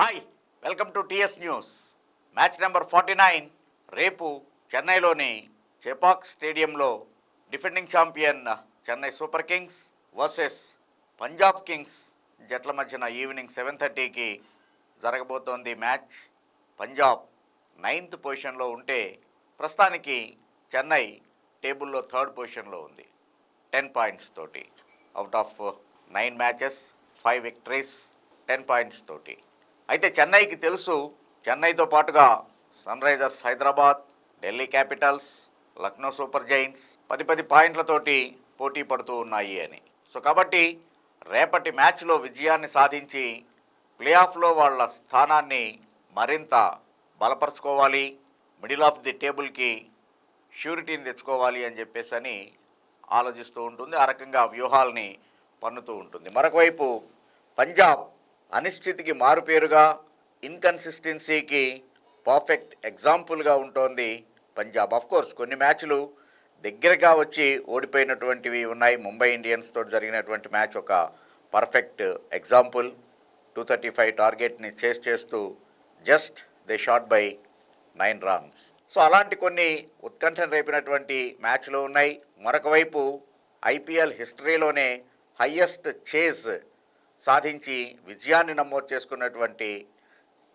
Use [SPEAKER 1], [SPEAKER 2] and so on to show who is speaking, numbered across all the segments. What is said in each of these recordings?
[SPEAKER 1] Hi welcome to TS news. Match number forty nine రేపు చెన్నైలోని చెపాక్ స్టేడియంలో defending champion Chennai Super Kings versus Punjab Kings జట్ల మధ్యన evening seven థర్టీకి జరగబోతోంది మ్యాచ్. పంజాబ్ నైన్త్ పొజిషన్లో ఉంటే ప్రస్తుతానికి చెన్నై టేబుల్లో థర్డ్ పొజిషన్లో ఉంది. టెన్ పాయింట్స్ తోటి. Out of nine matches five victories ten points తోటి. అయితే చెన్నైకి తెలుసు చెన్నైతో పాటుగా Sunrisers Hyderabad Delhi Capitals Lucknow Super Giants పది పది పాయింట్లతోటి పోటీ పడుతూ ఉన్నాయి అని. సో కాబట్టి రేపటి మ్యాచ్లో విజయాన్ని సాధించి ప్లే ఆఫ్లో వాళ్ళ స్థానాన్ని మరింత బలపరుచుకోవాలి మిడిల్ ఆఫ్ ది టేబుల్కి ష్యూరిటీని తెచ్చుకోవాలి అని చెప్పేసి అని ఆలోచిస్తూ ఉంటుంది. ఆ రకంగా వ్యూహాల్ని పన్నుతూ ఉంటుంది. మరొకవైపు పంజాబ్ అనిశ్చితికి మారుపేరుగా ఇన్కన్సిస్టెన్సీకి పర్ఫెక్ట్ ఎగ్జాంపుల్గా ఉంటోంది పంజాబ్. ఆఫ్ కోర్స్ కొన్ని మ్యాచ్లు దగ్గరగా వచ్చి ఓడిపోయినటువంటివి ఉన్నాయి. ముంబై ఇండియన్స్ తోటి జరిగినటువంటి మ్యాచ్ ఒక perfect example. Two thirty five టార్గెట్ని chase చేస్తూ just they shot by nine runs. So అలాంటి కొన్ని ఉత్కంఠను రేపినటువంటి మ్యాచ్లు ఉన్నాయి. మరొక వైపు ఐపీఎల్ హిస్టరీలోనే హయ్యెస్ట్ చేజ్ సాధించి విజయాన్ని నమోదు చేసుకున్నటువంటి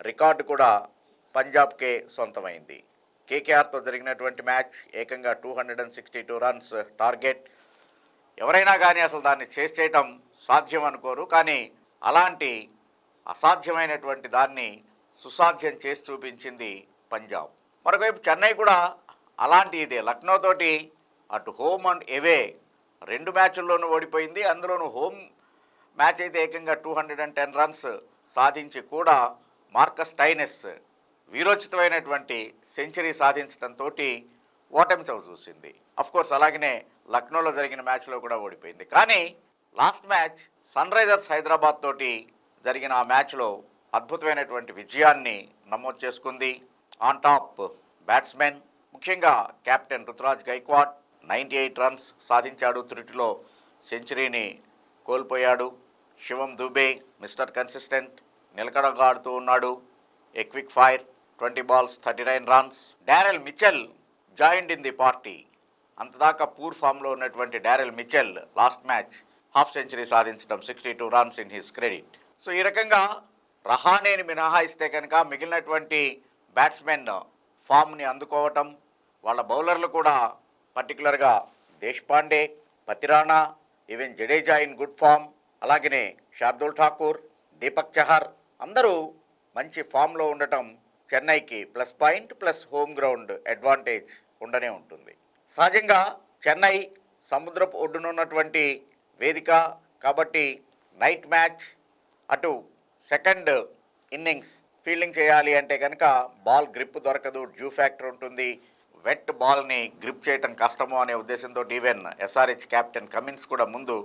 [SPEAKER 1] రికార్డు కూడా పంజాబ్కే సొంతమైంది. కేకేఆర్తో జరిగినటువంటి మ్యాచ్ ఏకంగా two hundred and sixty two runs target. ఎవరైనా కానీ అసలు దాన్ని చేసి చేయటం సాధ్యం అనుకోరు. కానీ అలాంటి అసాధ్యమైనటువంటి దాన్ని సుసాధ్యం చేసి చూపించింది పంజాబ్. మరొకవైపు చెన్నై కూడా అలాంటి ఇదే. లక్నోతోటి అటు హోమ్ అండ్ ఎవే రెండు మ్యాచ్ల్లోనూ ఓడిపోయింది. అందులోనూ హోమ్ మ్యాచ్ అయితే ఏకంగా two hundred and ten runs సాధించి కూడా మార్కస్ టైనెస్ వీరోచితమైనటువంటి సెంచరీ సాధించడంతో ఓటమి చవి చూసింది. కోర్స్ అలాగనే లక్నోలో జరిగిన మ్యాచ్లో కూడా ఓడిపోయింది. కానీ last match sun Risers Hyderabad తోటి జరిగిన ఆ మ్యాచ్లో అద్భుతమైనటువంటి విజయాన్ని నమోదు చేసుకుంది. ఆన్ టాప్ బ్యాట్స్మెన్ ముఖ్యంగా captain Ruturaj Gaikwad ninety eight runs సాధించాడు. త్రుటిలో సెంచరీని కోల్పోయాడు. శివం దుబే మిస్టర్ కన్సిస్టెంట్ నిలకడగా ఆడుతూ ఉన్నాడు. A quick fire twenty balls thirty nine runs Daryl Mitchell joined in the party అంతదాకా పూర్ ఫామ్లో ఉన్నటువంటి Daryl Mitchell last match half century సాధించడం sixty two runs in his credit so ఈ రకంగా రహానేని మినహాయిస్తే కనుక మిగిలినటువంటి బ్యాట్స్మెన్ ఫామ్ని అందుకోవటం వాళ్ళ బౌలర్లు కూడా పర్టికులర్గా Deshpande Pathirana even Jadeja in good form అలాగనే శార్దుల్ ఠాకూర్ దీపక్ చహర్ అందరూ మంచి ఫామ్లో ఉండటం చెన్నైకి plus point plus home ground advantage ఉండనే ఉంటుంది. సహజంగా చెన్నై సముద్రపు ఒడ్డునున్నటువంటి వేదిక కాబట్టి నైట్ మ్యాచ్ అటు సెకండ్ ఇన్నింగ్స్ ఫీల్డింగ్ చేయాలి అంటే కనుక బాల్ గ్రిప్ దొరకదు డ్యూ ఫ్యాక్టర్ ఉంటుంది. వెట్ బాల్ని గ్రిప్ చేయటం కష్టము అనే ఉద్దేశంతో ఈవెన్ ఎస్ఆర్హెచ్ కెప్టెన్ కమిన్స్ కూడా ముందు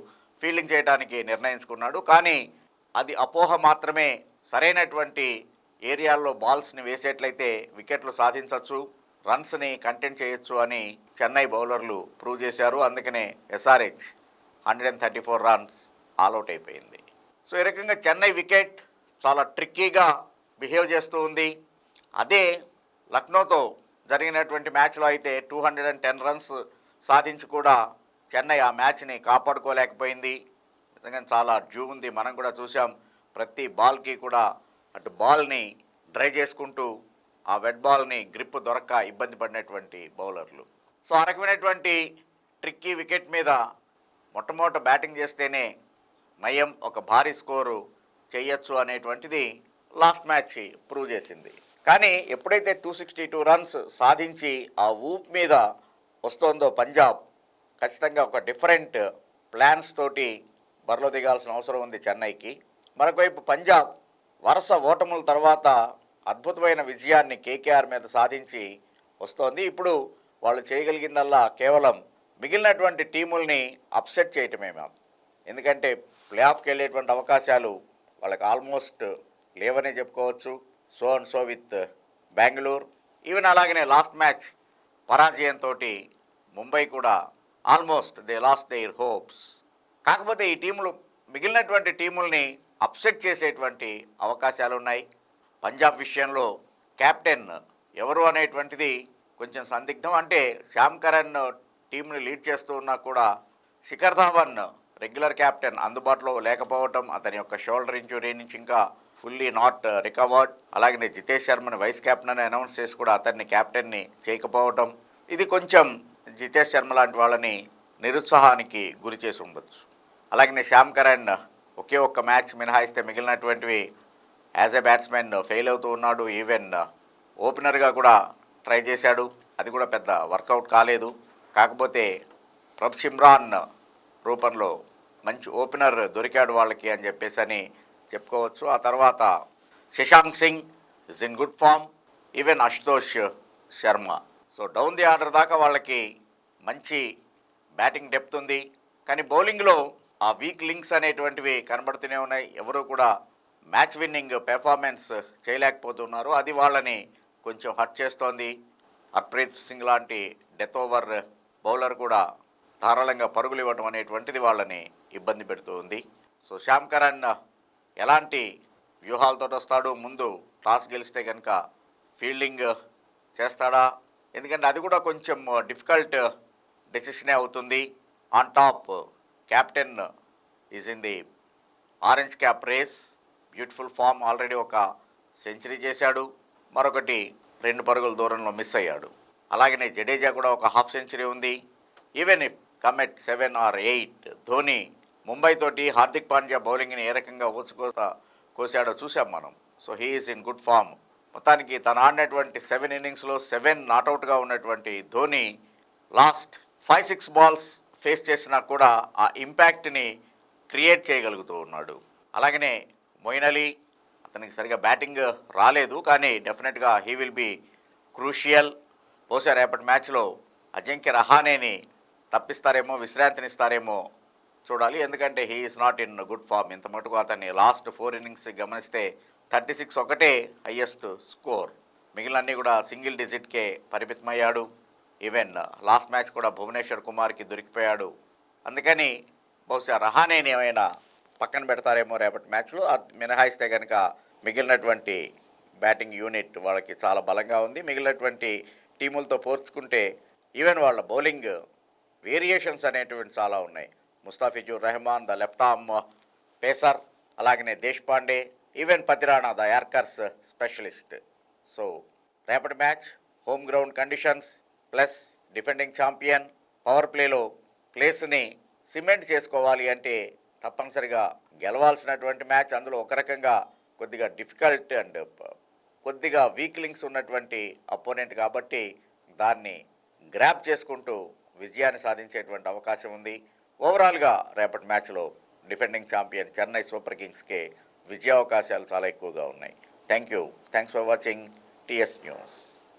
[SPEAKER 1] ఫీల్డింగ్ చేయడానికి నిర్ణయించుకున్నాడు. కానీ అది అపోహ మాత్రమే సరైనటువంటి ఏరియాల్లో బాల్స్ని వేసేట్లయితే వికెట్లు సాధించవచ్చు రన్స్ని కంటెంట్ చేయొచ్చు అని చెన్నై బౌలర్లు ప్రూవ్ చేశారు. అందుకనే SRH hundred and thirty four runs all out అయిపోయింది. సో ఈ రకంగా చెన్నై వికెట్ చాలా ట్రిక్కీగా బిహేవ్ చేస్తూ ఉంది. అదే లక్నోతో జరిగినటువంటి మ్యాచ్లో అయితే two hundred and ten runs సాధించి కూడా చెన్నై ఆ మ్యాచ్ని కాపాడుకోలేకపోయింది. నిజంగా చాలా డ్యూ ఉంది. మనం కూడా చూసాం ప్రతి బాల్కి కూడా అటు బాల్ని డ్రై చేసుకుంటూ ఆ వెట్ బాల్ని గ్రిప్ దొరక్క ఇబ్బంది పడినటువంటి బౌలర్లు. సో ఆ రకమైనటువంటి ట్రిక్కీ వికెట్ మీద మొట్టమొదట బ్యాటింగ్ చేస్తేనే నయం ఒక భారీ స్కోరు చేయొచ్చు అనేటువంటిది లాస్ట్ మ్యాచ్ ప్రూవ్ చేసింది. కానీ ఎప్పుడైతే టూ సిక్స్టీ టూ రన్స్ సాధించి ఆ ఊప్ మీద వస్తోందో పంజాబ్ ఖచ్చితంగా ఒక డిఫరెంట్ ప్లాన్స్ తోటి బరిలో దిగాల్సిన అవసరం ఉంది చెన్నైకి. మరొకవైపు పంజాబ్ వరుస ఓటముల తర్వాత అద్భుతమైన విజయాన్ని కేకేఆర్ మీద సాధించి వస్తోంది. ఇప్పుడు వాళ్ళు చేయగలిగిందల్లా కేవలం మిగిలినటువంటి టీముల్ని అప్సెట్ చేయటమే మ్యామ్ ఎందుకంటే ప్లే ఆఫ్కి వెళ్ళేటువంటి అవకాశాలు వాళ్ళకి ఆల్మోస్ట్ లేవనే చెప్పుకోవచ్చు. So and so with Bengaluru. Even అలాగనే లాస్ట్ మ్యాచ్ పరాజయంతో ముంబై కూడా almost they lost their hopes. కాకపోతే ఈ టీములు మిగిలినటువంటి టీముల్ని అప్సెట్ చేసేటువంటి అవకాశాలు ఉన్నాయి పంజాబ్ విషయంలో కెప్టెన్ ఎవరు అనేటువంటిది కొంచెం సందిగ్ధం. అంటే శ్యామ్ కరణ్ టీంని లీడ్ చేస్తూ ఉన్నా కూడా శిఖర్ ధావన్ రెగ్యులర్ కెప్టెన్ అందుబాటులో లేకపోవటం అతని యొక్క షోల్డర్ ఇంజురీ నుంచి ఇంకా ఫుల్లీ నాట్ రికవర్డ్. అలాగే జితేష్ శర్మని వైస్ కెప్టెన్ అని అనౌన్స్ చేసి కూడా అతన్ని క్యాప్టెన్ని చేయకపోవటం. ఇది కొంచెం జితేష్ శర్మ లాంటి వాళ్ళని నిరుత్సాహానికి గురి చేసి ఉండొచ్చు. అలాగే శ్యామ్ కరణ్ ఒకే ఒక్క మ్యాచ్ మినహాయిస్తే మిగిలినటువంటివి యాజ్ ఎ బ్యాట్స్మెన్ ఫెయిల్ అవుతూ ఉన్నాడు. ఈవెన్ ఓపెనర్గా కూడా ట్రై చేశాడు. అది కూడా పెద్ద వర్కౌట్ కాలేదు. కాకపోతే రబ్ షిమ్రాన్ రూపంలో మంచి ఓపెనర్ దొరికాడు వాళ్ళకి అని చెప్పేసి అని చెప్పుకోవచ్చు. ఆ తర్వాత Shashank Singh is in good form. Even Ashutosh Sharma so down the order దాకా వాళ్ళకి మంచి బ్యాటింగ్ డెప్త్ ఉంది. కానీ బౌలింగ్లో ఆ వీక్ లింక్స్ అనేటువంటివి కనబడుతూనే ఉన్నాయి. ఎవరు కూడా మ్యాచ్ విన్నింగ్ పెర్ఫార్మెన్స్ చేయలేకపోతున్నారు. అది వాళ్ళని కొంచెం హర్ట్ చేస్తోంది. హర్ప్రీత్ సింగ్ లాంటి డెత్ ఓవర్ బౌలర్ కూడా ధారాళంగా పరుగులు ఇవ్వడం అనేటువంటిది వాళ్ళని ఇబ్బంది పెడుతూ ఉంది సో శ్యామ్ కరణ్ ఎలాంటి వ్యూహాలతో వస్తాడు? ముందు టాస్ గెలిస్తే కనుక ఫీల్డింగ్ చేస్తాడా? ఎందుకంటే అది కూడా కొంచెం డిఫికల్ట్ డెసిషనే అవుతుంది. On top captain is in the orange cap race beautiful form already ఒక సెంచరీ చేశాడు. మరొకటి రెండు పరుగుల దూరంలో మిస్ అయ్యాడు. అలాగనే జడేజా కూడా ఒక హాఫ్ సెంచరీ ఉంది. Even if come at seven or eight Dhoni Mumbai తోటి హార్దిక్ పాండ్యా బౌలింగ్ని ఏ రకంగా ఊచుకోత కోసాడో చూసాం మనం. So he is in good form మొత్తానికి తను ఆడినటువంటి సెవెన్ ఇన్నింగ్స్లో సెవెన్ నాట్అవుట్గా ఉన్నటువంటి Dhoni last five six balls face చేసినా కూడా ఆ ఇంపాక్ట్ని క్రియేట్ చేయగలుగుతూ ఉన్నాడు. అలాగనే మొయిన్ అలీ అతనికి సరిగా బ్యాటింగ్ రాలేదు కానీ డెఫినెట్గా హీ విల్ బి క్రూషియల్. బహుశా రేపటి మ్యాచ్లో అజింక్య రహానేని తప్పిస్తారేమో విశ్రాంతినిస్తారేమో చూడాలి. ఎందుకంటే he is not in good form. ఇంత మటుకు అతన్ని లాస్ట్ ఫోర్ ఇన్నింగ్స్ గమనిస్తే థర్టీ సిక్స్ ఒకటే హయ్యెస్ట్ స్కోర్. మిగిలినన్నీ కూడా సింగిల్ డిజిట్కే పరిమితమయ్యాడు. ఈవెన్ లాస్ట్ మ్యాచ్ కూడా భువనేశ్వర్ కుమార్కి దొరికిపోయాడు. అందుకని బహుశా రహానేని ఏమైనా పక్కన పెడతారేమో రేపటి మ్యాచ్లో. అది మినహాయిస్తే కనుక మిగిలినటువంటి బ్యాటింగ్ యూనిట్ వాళ్ళకి చాలా బలంగా ఉంది. మిగిలినటువంటి టీములతో పోల్చుకుంటే ఈవెన్ వాళ్ళ బౌలింగ్ వేరియేషన్స్ అనేటువంటి చాలా ఉన్నాయి. Mustafizur Rahman the left arm pacer అలాగనే Deshpande even Pathirana the yorkers specialist. So రేపటి match home ground conditions plus defending champion power ప్లేలో ప్లేస్ని సిమెంట్ చేసుకోవాలి అంటే తప్పనిసరిగా గెలవాల్సినటువంటి మ్యాచ్ అందులో ఒక రకంగా కొద్దిగా డిఫికల్ట్ అండ్ కొద్దిగా వీక్ లింక్స్ ఉన్నటువంటి అపోనెంట్ కాబట్టి దాన్ని గ్రాప్ చేసుకుంటూ విజయాన్ని సాధించేటువంటి అవకాశం ఉంది. ఓవరాల్గా రేపటి మ్యాచ్లో డిఫెండింగ్ ఛాంపియన్ చెన్నై సూపర్ కింగ్స్కే విజయావకాశాలు చాలా ఎక్కువగా ఉన్నాయి. Thank you thanks for watching TS news